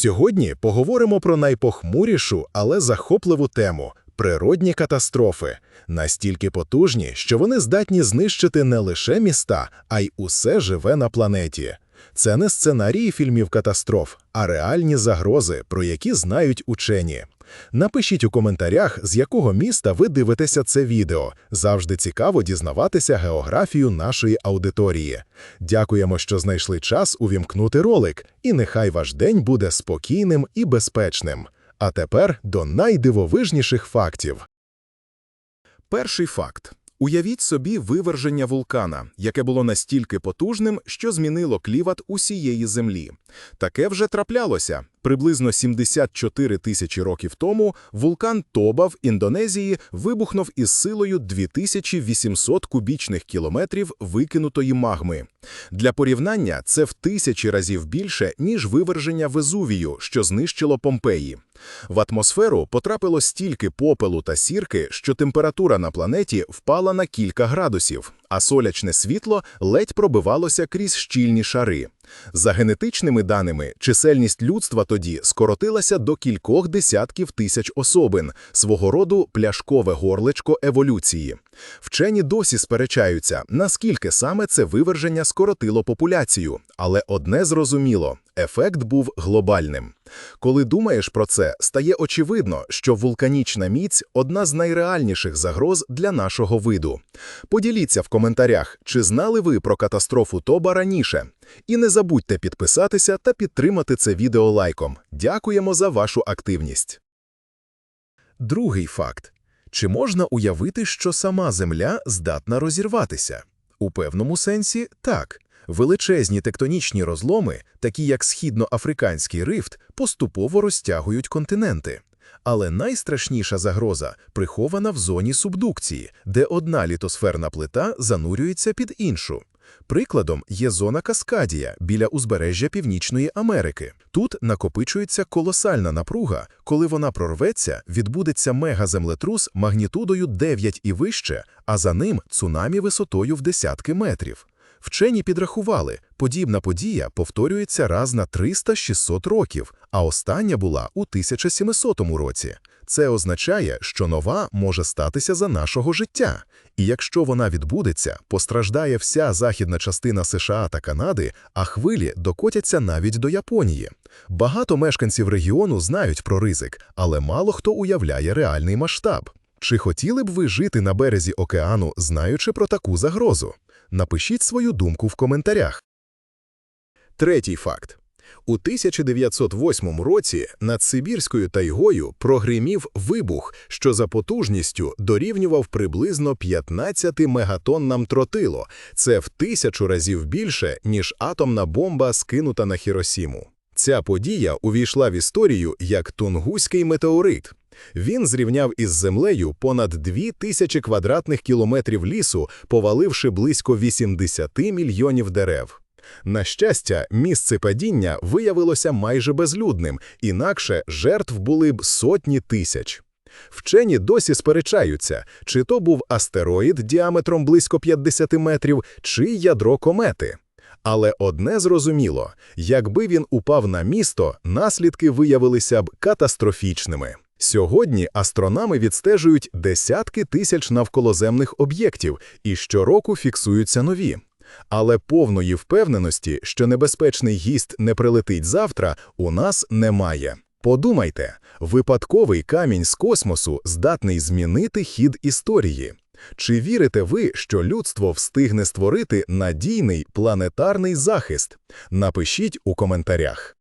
Сьогодні поговоримо про найпохмурішу, але захопливу тему природні катастрофи, настільки потужні, що вони здатні знищити не лише міста, а й усе живе на планеті. Це не сценарії фільмів катастроф, а реальні загрози, про які знають учені. Напишіть у коментарях, з якого міста ви дивитеся це відео. Завжди цікаво дізнаватися географію нашої аудиторії. Дякуємо, що знайшли час увімкнути ролик, і нехай ваш день буде спокійним і безпечним. А тепер до найдивовижніших фактів. Перший факт. Уявіть собі виверження вулкана, яке було настільки потужним, що змінило кліват усієї землі. Таке вже траплялося. Приблизно 74 тисячі років тому вулкан Тоба в Індонезії вибухнув із силою 2800 кубічних кілометрів викинутої магми. Для порівняння це в тисячі разів більше, ніж виверження Везувію, що знищило Помпеї. В атмосферу потрапило стільки попелу та сірки, що температура на планеті впала на кілька градусів, а солячне світло ледь пробивалося крізь щільні шари. За генетичними даними, чисельність людства тоді скоротилася до кількох десятків тисяч особин, свого роду пляшкове горлечко еволюції. Вчені досі сперечаються, наскільки саме це виверження скоротило популяцію, але одне зрозуміло ефект був глобальним. Коли думаєш про це, стає очевидно, що вулканічна міць одна з найреальніших загроз для нашого виду. Поділіться в коментарях, чи знали ви про катастрофу Тоба раніше. І не забудьте підписатися та підтримати це відео лайком. Дякуємо за вашу активність. Другий факт. Чи можна уявити, що сама Земля здатна розірватися? У певному сенсі так. Величезні тектонічні розломи, такі як східноафриканський рифт, поступово розтягують континенти. Але найстрашніша загроза прихована в зоні субдукції, де одна літосферна плита занурюється під іншу. Прикладом є зона Каскадія біля узбережжя Північної Америки. Тут накопичується колосальна напруга, коли вона прорветься, відбудеться мегаземлетрус магнітудою 9 і вище, а за ним цунамі висотою в десятки метрів. Вчені підрахували, подібна подія повторюється раз на 300-600 років, а остання була у 1700 році. Це означає, що нова може статися за нашого життя, і якщо вона відбудеться, постраждає вся західна частина США та Канади, а хвилі докотяться навіть до Японії. Багато мешканців регіону знають про ризик, але мало хто уявляє реальний масштаб. Чи хотіли б ви жити на березі океану, знаючи про таку загрозу? Напишіть свою думку в коментарях. Третій факт. У 1908 році над Сибірською тайгою прогримів вибух, що за потужністю дорівнював приблизно 15 мегатоннам тротило. Це в тисячу разів більше, ніж атомна бомба, скинута на Хіросіму. Ця подія увійшла в історію як Тунгуський метеорит. Він зрівняв із землею понад 2 тисячі квадратних кілометрів лісу, поваливши близько 80 мільйонів дерев. На щастя, місце падіння виявилося майже безлюдним, інакше жертв були б сотні тисяч. Вчені досі сперечаються, чи то був астероїд діаметром близько 50 метрів, чи ядро комети. Але одне зрозуміло: якби він упав на місто, наслідки виявилися б катастрофічними. Сьогодні астрономи відстежують десятки тисяч навколоземних об'єктів і щороку фіксуються нові. Але повної впевненості, що небезпечний гість не прилетить завтра, у нас немає. Подумайте, випадковий камінь з космосу здатний змінити хід історії. Чи вірите ви, що людство встигне створити надійний планетарний захист? Напишіть у коментарях.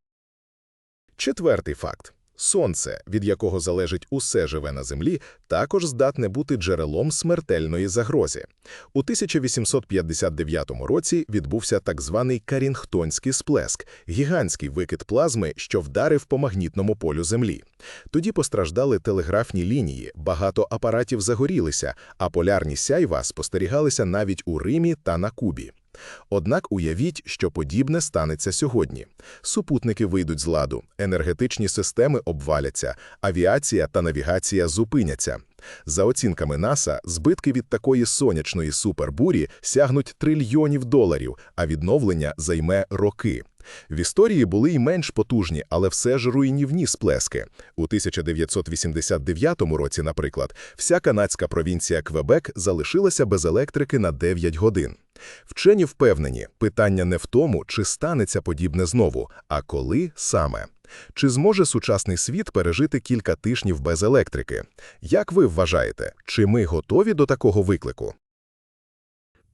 Четвертий факт. Сонце, від якого залежить усе живе на землі, також здатне бути джерелом смертельної загрози. У 1859 році відбувся так званий Карінгтонський сплеск, гігантський викид плазми, що вдарив по магнітному полю Землі. Тоді постраждали телеграфні лінії, багато апаратів загорілися, а полярні сяйва спостерігалися навіть у Римі та на Кубі. Однак уявіть, що подібне станеться сьогодні. Супутники вийдуть з ладу, енергетичні системи обваляться, авіація та навігація зупиняться. За оцінками НАСА, збитки від такої сонячної супербурі сягнуть трильйонів доларів, а відновлення займе роки. В історії були й менш потужні, але все ж руйнівні сплески. У 1989 році, наприклад, вся канадська провінція Квебек залишилася без електрики на 9 годин. Вчені впевнені, питання не в тому, чи станеться подібне знову, а коли саме. Чи зможе сучасний світ пережити кілька тижнів без електрики? Як ви вважаєте, чи ми готові до такого виклику?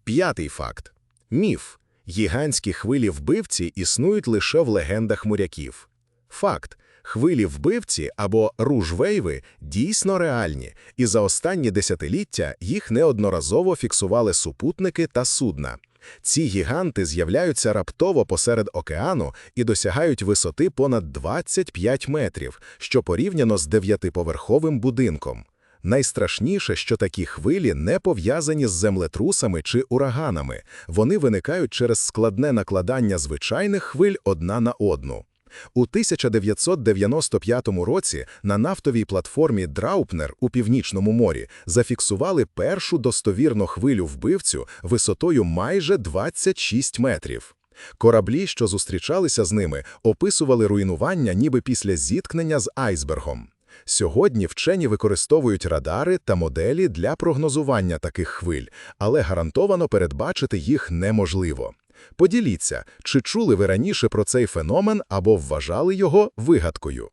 П'ятий факт. Міф. Гігантські хвилі вбивці існують лише в легендах моряків. Факт. Хвилі вбивці або ружвейви дійсно реальні, і за останні десятиліття їх неодноразово фіксували супутники та судна. Ці гіганти з'являються раптово посеред океану і досягають висоти понад 25 метрів, що порівняно з дев'ятиповерховим будинком. Найстрашніше, що такі хвилі не пов'язані з землетрусами чи ураганами, вони виникають через складне накладання звичайних хвиль одна на одну. У 1995 році на нафтовій платформі Драупнер у Північному морі зафіксували першу достовірну хвилю вбивцю висотою майже 26 метрів. Кораблі, що зустрічалися з ними, описували руйнування ніби після зіткнення з айсбергом. Сьогодні вчені використовують радари та моделі для прогнозування таких хвиль, але гарантовано передбачити їх неможливо. Поділіться, чи чули ви раніше про цей феномен або вважали його вигадкою.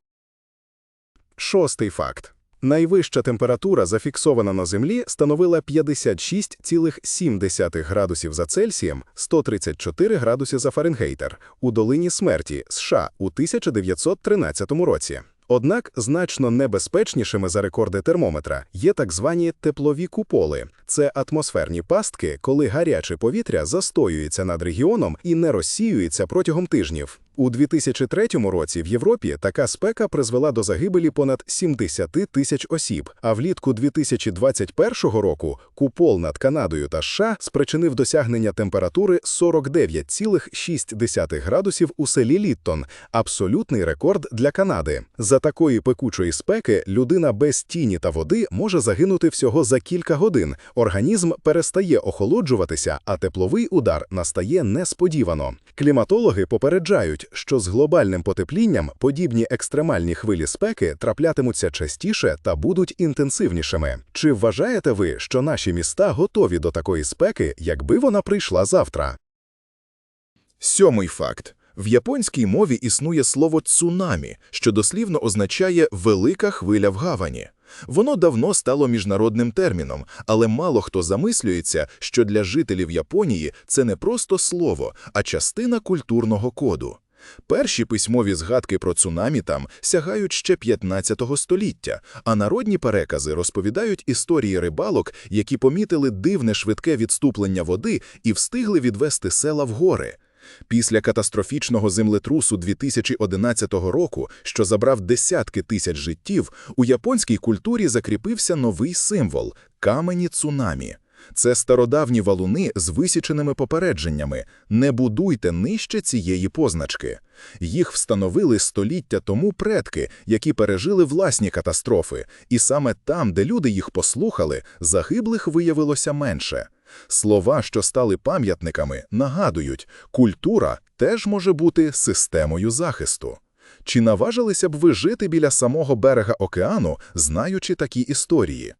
Шостий факт. Найвища температура, зафіксована на Землі, становила 56,7 градусів за Цельсієм, 134 градуси за Фаренгейтер у долині смерті США у 1913 році. Однак значно небезпечнішими за рекорди термометра є так звані теплові куполи. Це атмосферні пастки, коли гаряче повітря застоюється над регіоном і не розсіюється протягом тижнів. У 2003 році в Європі така спека призвела до загибелі понад 70 тисяч осіб, а влітку 2021 року купол над Канадою та США спричинив досягнення температури 49,6 градусів у селі Літтон, абсолютний рекорд для Канади. За такої пекучої спеки людина без тіні та води може загинути всього за кілька годин. Організм перестає охолоджуватися, а тепловий удар настає несподівано. Кліматологи попереджають, що з глобальним потеплінням подібні екстремальні хвилі спеки траплятимуться частіше та будуть інтенсивнішими. Чи вважаєте ви, що наші міста готові до такої спеки, якби вона прийшла завтра? Сьомий факт. В японській мові існує слово цунамі, що дослівно означає велика хвиля в гавані. Воно давно стало міжнародним терміном, але мало хто замислюється, що для жителів Японії це не просто слово, а частина культурного коду. Перші письмові згадки про цунамі там сягають ще 15 століття, а народні перекази розповідають історії рибалок, які помітили дивне швидке відступлення води і встигли відвести села в гори. Після катастрофічного землетрусу 2011 року, що забрав десятки тисяч життів, у японській культурі закріпився новий символ камені цунамі. Це стародавні валуни з висіченими попередженнями не будуйте нижче цієї позначки. Їх встановили століття тому предки, які пережили власні катастрофи, і саме там, де люди їх послухали, загиблих виявилося менше. Слова, що стали пам'ятниками, нагадують, культура теж може бути системою захисту. Чи наважилися б ви жити біля самого берега океану, знаючи такі історії?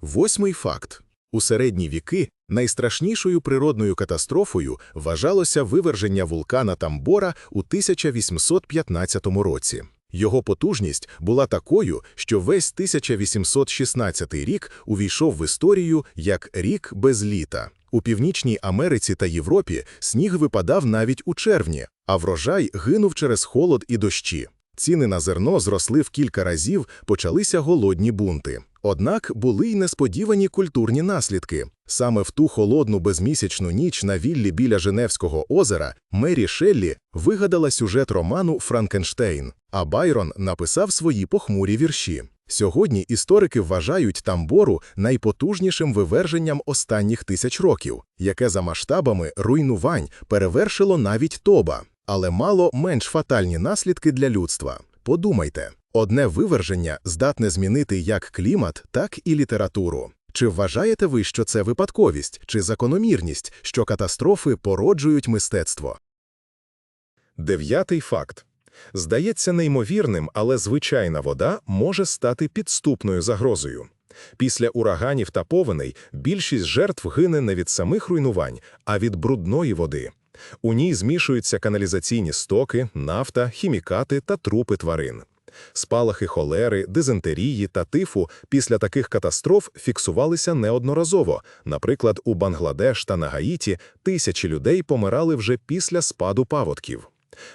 Восьмий факт. У середні віки найстрашнішою природною катастрофою вважалося виверження вулкана Тамбора у 1815 році. Його потужність була такою, що весь 1816 рік увійшов в історію як рік без літа. У Північній Америці та Європі сніг випадав навіть у червні, а врожай гинув через холод і дощі. Ціни на зерно зросли в кілька разів, почалися голодні бунти. Однак були й несподівані культурні наслідки. Саме в ту холодну безмісячну ніч на віллі біля Женевського озера Мері Шеллі вигадала сюжет роману Франкенштейн, а Байрон написав свої похмурі вірші. Сьогодні історики вважають тамбору найпотужнішим виверженням останніх тисяч років, яке за масштабами руйнувань перевершило навіть тоба, але мало менш фатальні наслідки для людства. Подумайте, одне виверження здатне змінити як клімат, так і літературу. Чи вважаєте ви, що це випадковість чи закономірність, що катастрофи породжують мистецтво? Дев'ятий факт. Здається неймовірним, але звичайна вода може стати підступною загрозою. Після ураганів та повеней більшість жертв гине не від самих руйнувань, а від брудної води. У ній змішуються каналізаційні стоки, нафта, хімікати та трупи тварин. Спалахи холери, дизентерії та тифу після таких катастроф фіксувалися неодноразово. Наприклад, у Бангладеш та на Гаїті тисячі людей помирали вже після спаду паводків.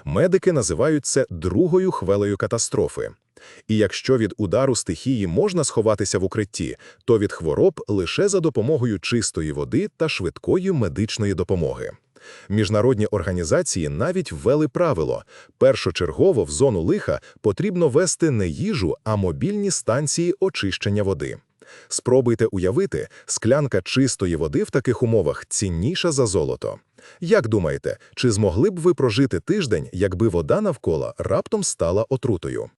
Медики називають це другою хвилею катастрофи. І якщо від удару стихії можна сховатися в укритті, то від хвороб лише за допомогою чистої води та швидкої медичної допомоги. Міжнародні організації навіть ввели правило – першочергово в зону лиха потрібно вести не їжу, а мобільні станції очищення води. Спробуйте уявити, склянка чистої води в таких умовах цінніша за золото. Як думаєте, чи змогли б ви прожити тиждень, якби вода навколо раптом стала отрутою?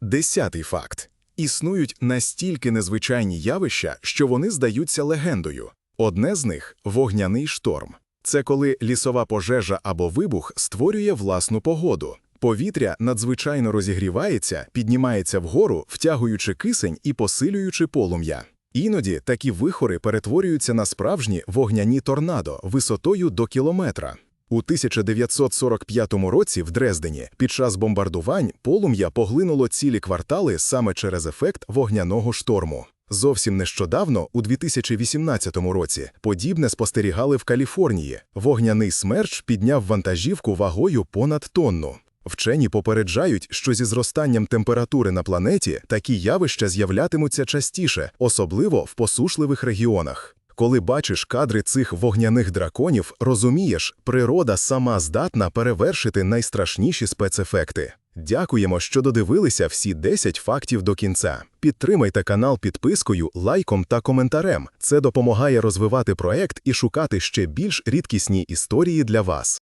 Десятий факт. Існують настільки незвичайні явища, що вони здаються легендою. Одне з них – вогняний шторм. Це коли лісова пожежа або вибух створює власну погоду. Повітря надзвичайно розігрівається, піднімається вгору, втягуючи кисень і посилюючи полум'я. Іноді такі вихори перетворюються на справжні вогняні торнадо висотою до кілометра. У 1945 році в Дрездені під час бомбардувань полум'я поглинуло цілі квартали саме через ефект вогняного шторму. Зовсім нещодавно, у 2018 році, подібне спостерігали в Каліфорнії. Вогняний смерч підняв вантажівку вагою понад тонну. Вчені попереджають, що зі зростанням температури на планеті такі явища з'являтимуться частіше, особливо в посушливих регіонах. Коли бачиш кадри цих вогняних драконів, розумієш, природа сама здатна перевершити найстрашніші спецефекти. Дякуємо, що додивилися всі 10 фактів до кінця. Підтримайте канал підпискою, лайком та коментарем. Це допомагає розвивати проект і шукати ще більш рідкісні історії для вас.